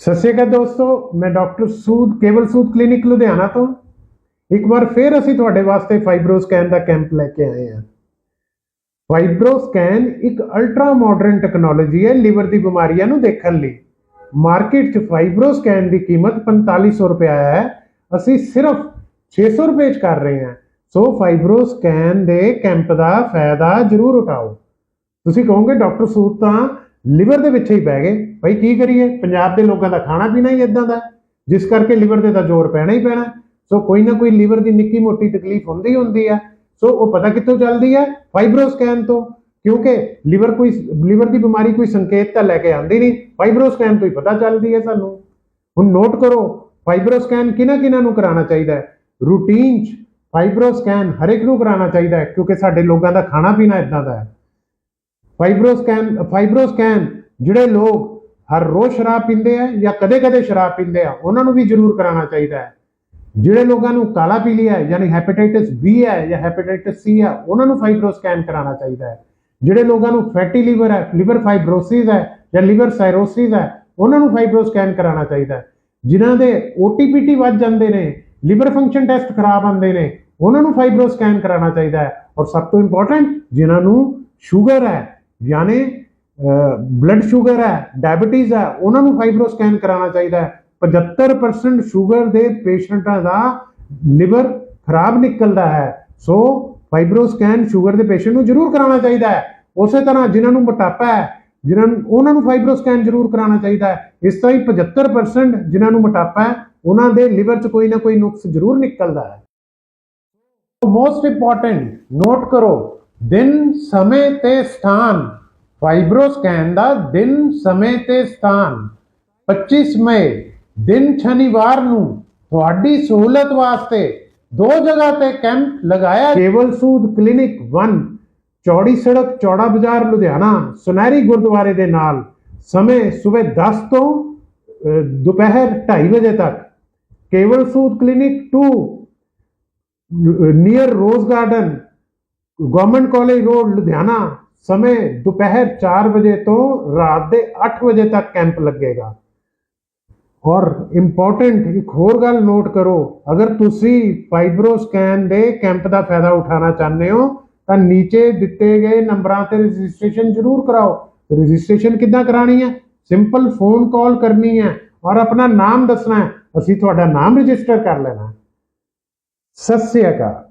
ਸਤਿ ਸ਼੍ਰੀ ਅਕਾਲ ਦੋਸਤੋ, ਮੈਂ ਡਾਕਟਰ ਸੂਦ, ਕੇਵਲ ਸੂਦ ਕਲੀਨਿਕ ਲੁਧਿਆਣਾ ਤੋਂ। ਇੱਕ ਵਾਰ ਫਿਰ ਅਸੀਂ ਤੁਹਾਡੇ ਵਾਸਤੇ ਫਾਈਬਰੋ ਸਕੈਨ ਦਾ ਕੈਂਪ ਲੈ ਕੇ ਆਏ ਹਾਂ। ਫਾਈਬਰੋ ਸਕੈਨ ਇੱਕ ਅਲਟਰਾ ਮਾਡਰਨ ਟੈਕਨੋਲੋਜੀ ਹੈ ਲਿਵਰ ਦੀ ਬਿਮਾਰੀਆਂ ਨੂੰ ਦੇਖਣ ਲਈ। ਮਾਰਕੀਟ 'ਚ ਫਾਈਬਰੋ ਸਕੈਨ ਦੀ ਕੀਮਤ 4500 ਰੁਪਏ ਹੈ। ਅਸੀਂ ਸਿਰਫ 600 ਰੁਪਏ 'ਚ ਕਰ ਰਹੇ ਹਾਂ। ਸੋ ਫਾਈਬਰੋ ਸਕੈਨ ਦੇ ਕੈਂਪ ਦਾ ਫਾਇਦਾ ਜ਼ਰੂਰ ਉਠਾਓ। ਤੁਸੀਂ ਕਹੋਗੇ, ਡਾਕਟਰ ਸੂਦ ਤਾਂ ਲਿਵਰ ਦੇ ਵਿੱਚ ਹੀ ਪੈ ਗਏ। ਭਾਈ ਕੀ ਕਰੀਏ? ਪੰਜਾਬ ਦੇ ਲੋਕਾਂ ਦਾ ਖਾਣਾ ਪੀਣਾ ਹੀ ਇਦਾਂ ਦਾ। ਜਿਸ ਕਰਕੇ ਲਿਵਰ ਦੇ ਤਾਂ ਜ਼ੋਰ ਪੈਣਾ ਹੀ ਪੈਣਾ। ਸੋ ਕੋਈ ਨਾ ਕੋਈ ਲਿਵਰ ਦੀ ਨਿੱਕੀ ਮੋਟੀ ਤਕਲੀਫ ਹੁੰਦੀ ਹੁੰਦੀ ਹੈ ਸੋ ਉਹ ਪਤਾ ਕਿੱਥੋਂ ਚੱਲਦੀ ਹੈ ਫਾਈਬਰੋ ਸਕੈਨ ਤੋਂ। ਕਿਉਂਕਿ ਲਿਵਰ ਕੋਈ ਲਿਵਰ ਦੀ ਬਿਮਾਰੀ ਕੋਈ ਸੰਕੇਤ ਤਾਂ ਲੈ ਕੇ ਆਂਦੀ ਨਹੀਂ। ਫਾਈਬਰੋ ਸਕੈਨ ਤੋਂ ਹੀ ਪਤਾ ਚੱਲਦੀ ਹੈ ਸਾਨੂੰ। ਹੁਣ ਨੋਟ ਕਰੋ ਫਾਈਬਰੋ ਸਕੈਨ ਕਿਹਨਾਂ ਕਿਹਨਾਂ ਨੂੰ ਕਰਾਉਣਾ ਚਾਹੀਦਾ ਹੈ? ਰੂਟੀਨ 'ਚ ਫਾਈਬਰੋ ਸਕੈਨ ਹਰ ਇੱਕ ਨੂੰ ਕਰਾਉਣਾ ਚਾਹੀਦਾ ਹੈ। ਕਿਉਂਕਿ ਸਾਡੇ ਲੋਕਾਂ ਦਾ ਖਾਣਾ ਪੀਣਾ ਇਦਾਂ ਦਾ ਹੈ। ਫਾਈਬਰੋਸਕੈਨ ਫਾਈਬਰੋਸਕੈਨ ਜਿਹੜੇ ਲੋਕ ਹਰ ਰੋਜ਼ ਸ਼ਰਾਬ ਪੀਂਦੇ ਆ ਜਾਂ ਕਦੇ-ਕਦੇ ਸ਼ਰਾਬ ਪੀਂਦੇ ਆ, ਉਹਨਾਂ ਨੂੰ ਵੀ ਜ਼ਰੂਰ ਕਰਾਉਣਾ ਚਾਹੀਦਾ ਹੈ। ਜਿਹੜੇ ਲੋਕਾਂ ਨੂੰ ਕਾਲਾ ਪੀਲੀਆ ਹੈ, ਯਾਨੀ ਹੈਪੇਟਾਈਟਿਸ ਬੀ ਹੈ ਜਾਂ ਹੈਪੇਟਾਈਟਿਸ ਸੀ ਹੈ, ਉਹਨਾਂ ਨੂੰ ਫਾਈਬਰੋਸਕੈਨ ਕਰਾਉਣਾ ਚਾਹੀਦਾ ਹੈ। ਜਿਹੜੇ ਲੋਕਾਂ ਨੂੰ ਫੈਟੀ ਲੀਵਰ ਹੈ ਲੀਵਰ ਫਾਈਬਰੋਸਿਸ ਹੈ ਜਾਂ ਲੀਵਰ ਸਾਇਰੋਸਿਸ ਹੈ, ਉਹਨਾਂ ਨੂੰ ਫਾਈਬਰੋਸਕੈਨ ਕਰਾਉਣਾ ਚਾਹੀਦਾ ਹੈ। ਜਿਨ੍ਹਾਂ ਦੇ OTPT ਵੱਧ ਜਾਂਦੇ ਨੇ ਲੀਵਰ ਫੰਕਸ਼ਨ ਟੈਸਟ ਖਰਾਬ ਆਉਂਦੇ ਨੇ, ਉਹਨਾਂ ਨੂੰ ਫਾਈਬਰੋਸਕੈਨ ਕਰਾਉਣਾ ਚਾਹੀਦਾ ਹੈ। ਔਰ ਸਭ ਤੋਂ ਇੰਪੋਰਟੈਂਟ ਜਿਨ੍ਹਾਂ ਨੂੰ ਸ਼ੂਗਰ ਹੈ ਯਾਨੀ ਬਲੱਡ ਸ਼ੂਗਰ ਹੈ ਡਾਇਬੀਟੀਜ਼ ਹੈ, ਉਹਨਾਂ ਨੂੰ ਫਾਈਬਰੋ ਸਕੈਨ ਕਰਾਉਣਾ ਚਾਹੀਦਾ ਹੈ। 75% ਸ਼ੂਗਰ ਦੇ ਪੇਸ਼ੈਂਟਾਂ ਦਾ ਲਿਵਰ ਖਰਾਬ ਨਿਕਲਦਾ ਹੈ। ਸੋ ਫਾਈਬਰੋ ਸਕੈਨ ਸ਼ੂਗਰ ਦੇ ਪੇਸ਼ੈਂਟ ਨੂੰ ਜ਼ਰੂਰ ਕਰਾਉਣਾ ਚਾਹੀਦਾ ਹੈ। ਉਸੇ ਤਰ੍ਹਾਂ ਜਿਨ੍ਹਾਂ ਨੂੰ ਮੋਟਾਪਾ ਹੈ, ਜਿਨ੍ਹਾਂ ਨੂੰ, ਉਹਨਾਂ ਨੂੰ ਫਾਈਬਰੋ ਸਕੈਨ ਜ਼ਰੂਰ ਕਰਾਉਣਾ ਚਾਹੀਦਾ ਹੈ। ਇਸ ਤਰ੍ਹਾਂ ਹੀ 75% ਜਿਨ੍ਹਾਂ ਨੂੰ ਮੋਟਾਪਾ ਹੈ, ਉਹਨਾਂ ਦੇ ਲਿਵਰ 'ਚ ਕੋਈ ਨਾ ਕੋਈ ਨੁਕਸ ਜ਼ਰੂਰ ਨਿਕਲਦਾ ਹੈ। ਮੋਸਟ ਇੰਪੋਰਟੈਂਟ ਨੋਟ ਕਰੋ ਦਿਨ ਸਮੇਂ ਤੇ ਸਥਾਨ। ਫਾਈਬਰੋ ਦਾ ਦਿਨ ਸਮੇਂ ਤੇ ਸਥਾਨ। 25 ਮਈ, ਦਿਨ ਸ਼ਨੀਵਾਰ ਨੂੰ ਤੁਹਾਡੀ ਸਹੂਲਤ ਵਾਸਤੇ ਦੋ ਜਗ੍ਹਾ ਤੇ ਕੈਂਪ ਲਗਾਇਆ ਕੇਵਲ ਸੂਦ ਕਲੀਨਿਕ 1 ਚੌੜੀ ਸੜਕ, ਚੌੜਾ ਬਾਜ਼ਾਰ, ਲੁਧਿਆਣਾ, ਸੁਨਹਿਰੀ ਗੁਰਦੁਆਰੇ ਦੇ ਨਾਲ। ਸਮੇਂ ਸਵੇਰ 10 ਤੋਂ ਦੁਪਹਿਰ 2:30 ਵਜੇ ਤੱਕ। Keval Sood clinic 2 near Rose Garden Government College Road, Ludhiana, ਸਮੇਂ ਦੁਪਹਿਰ 4 ਵਜੇ ਤੋਂ ਰਾਤ ਦੇ 8 ਵਜੇ ਤੱਕ ਕੈਂਪ ਲੱਗੇਗਾ। ਔਰ ਇੰਪੋਰਟੈਂਟ ਇੱਕ ਹੋਰ ਗੱਲ ਨੋਟ ਕਰੋ, ਅਗਰ ਤੁਸੀਂ ਫਾਈਬਰੋ ਸਕੈਨ ਦੇ ਕੈਂਪ ਦਾ ਫਾਇਦਾ ਉਠਾਉਣਾ ਚਾਹੁੰਦੇ ਹੋ, ਤਾਂ ਨੀਚੇ ਦਿੱਤੇ ਗਏ ਨੰਬਰਾਂ ਤੇ ਰਜਿਸਟ੍ਰੇਸ਼ਨ ਜ਼ਰੂਰ ਕਰਾਓ। ਰਜਿਸਟ੍ਰੇਸ਼ਨ ਕਿੱਦਾਂ ਕਰਾਣੀ ਹੈ? ਸਿੰਪਲ ਫੋਨ ਕਾਲ ਕਰਨੀ ਹੈ ਔਰ ਆਪਣਾ ਨਾਮ ਦੱਸਣਾ ਹੈ। ਅਸੀਂ ਤੁਹਾਡਾ ਨਾਮ ਰਜਿਸਟਰ ਕਰ ਲੈਣਾ। ਸਤਿ ਸ੍ਰੀ ਅਕਾਲ।